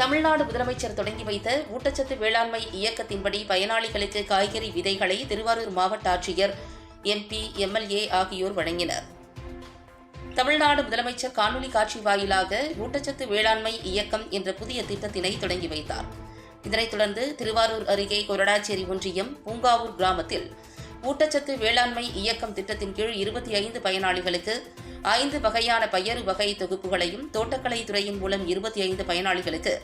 தமிழ்நாடு முதலமைச்சர் தொடங்கி வைத்த ஊட்டச்சத்து வேளாண்மை இயக்கத்தின்படி பயனாளிகளுக்கு காய்கறி விதைகளை திருவாரூர் மாவட்ட ஆட்சியர் எம்பி எம்எல்ஏ ஆகியோர் வழங்கினர். தமிழ்நாடு முதலமைச்சர் காணொலி காட்சி வாயிலாக ஊட்டச்சத்து வேளாண்மை இயக்கம் என்ற புதிய திட்டத்தினை தொடங்கி வைத்தார். இதனைத் தொடர்ந்து திருவாரூர் அருகே கொரடாச்சேரி ஒன்றியம் பூங்காவூர் கிராமத்தில் ஊட்டச்சத்து வேளாண்மை இயக்கம் திட்டத்தின் கீழ் இருபத்தி ஐந்து பயனாளிகளுக்கு ஐந்து வகையான பயறு வகை தொகுப்புகளையும் தோட்டக்கலை துறையின் மூலம் இருபத்தி ஐந்து பயனாளிகளுக்கு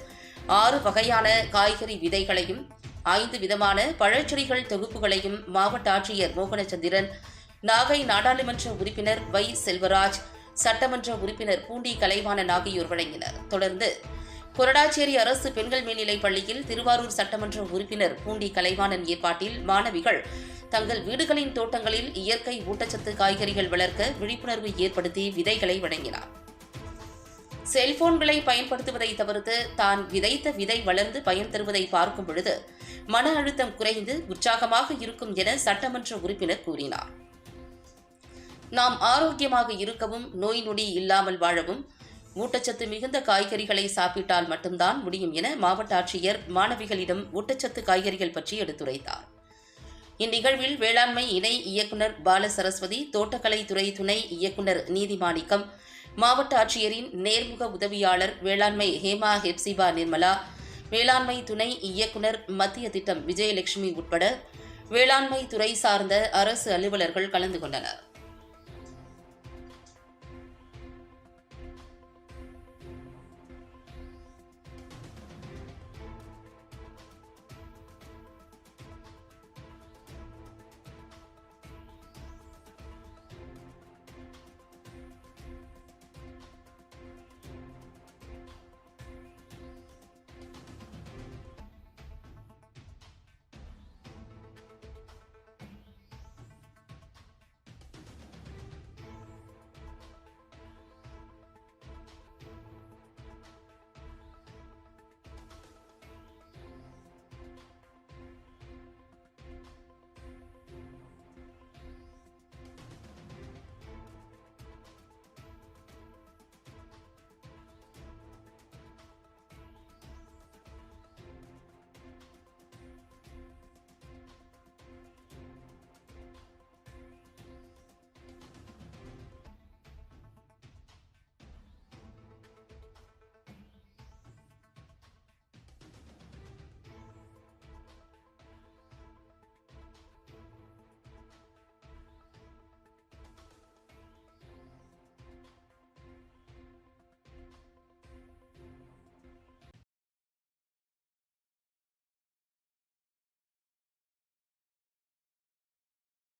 ஆறு வகையான காய்கறி விதைகளையும் ஐந்து விதமான பழச்செடிகள் தொகுப்புகளையும் மாவட்ட ஆட்சியர் மோகனச்சந்திரன் நாகை நாடாளுமன்ற உறுப்பினர் வை செல்வராஜ் சட்டமன்ற உறுப்பினர் பூண்டி கலைவாணன் ஆகியோர் வழங்கினர். தொடர்ந்து கொரடாச்சேரி அரசு பெண்கள் மேல்நிலைப் பள்ளியில் திருவாரூர் சட்டமன்ற உறுப்பினர் பூண்டி கலைவாணன் ஏற்பாட்டில் மாணவிகள் தங்கள் வீடுகளின் தோட்டங்களில் இயற்கை ஊட்டச்சத்து காய்கறிகள் வளர்க்க விழிப்புணர்வு ஏற்படுத்தி விதைகளை வழங்கினார். செல்போன்களை பயன்படுத்துவதை தவிர்த்து தான் விதைத்த விதை வளர்ந்து பயன் தருவதை பார்க்கும் பொழுது மன அழுத்தம் குறைந்து உற்சாகமாக இருக்கும் என சட்டமன்ற உறுப்பினர் கூறினார். நாம் ஆரோக்கியமாக இருக்கவும் நோய் நொடி இல்லாமல் வாழவும் ஊட்டச்சத்து மிகுந்த காய்கறிகளை சாப்பிட்டால் மட்டும்தான் முடியும் என மாவட்ட ஆட்சியர் மாணவிகளிடம் ஊட்டச்சத்து காய்கறிகள் பற்றி எடுத்துரைத்தார். இந்நிகழ்வில் வேளாண்மை இணை இயக்குனர் பால சரஸ்வதி தோட்டக்கலை துறை துணை இயக்குனர் நீதிமாணிக்கம் மாவட்ட ஆட்சியரின் நேர்முக உதவியாளர் வேளாண்மை ஹேமா ஹெப்சிபா நிர்மலா வேளாண்மை துணை இயக்குனர் மத்திய திட்டம் விஜயலட்சுமி உட்பட வேளாண்மை துறை சார்ந்த அரசு அலுவலர்கள் கலந்து கொண்டனர்.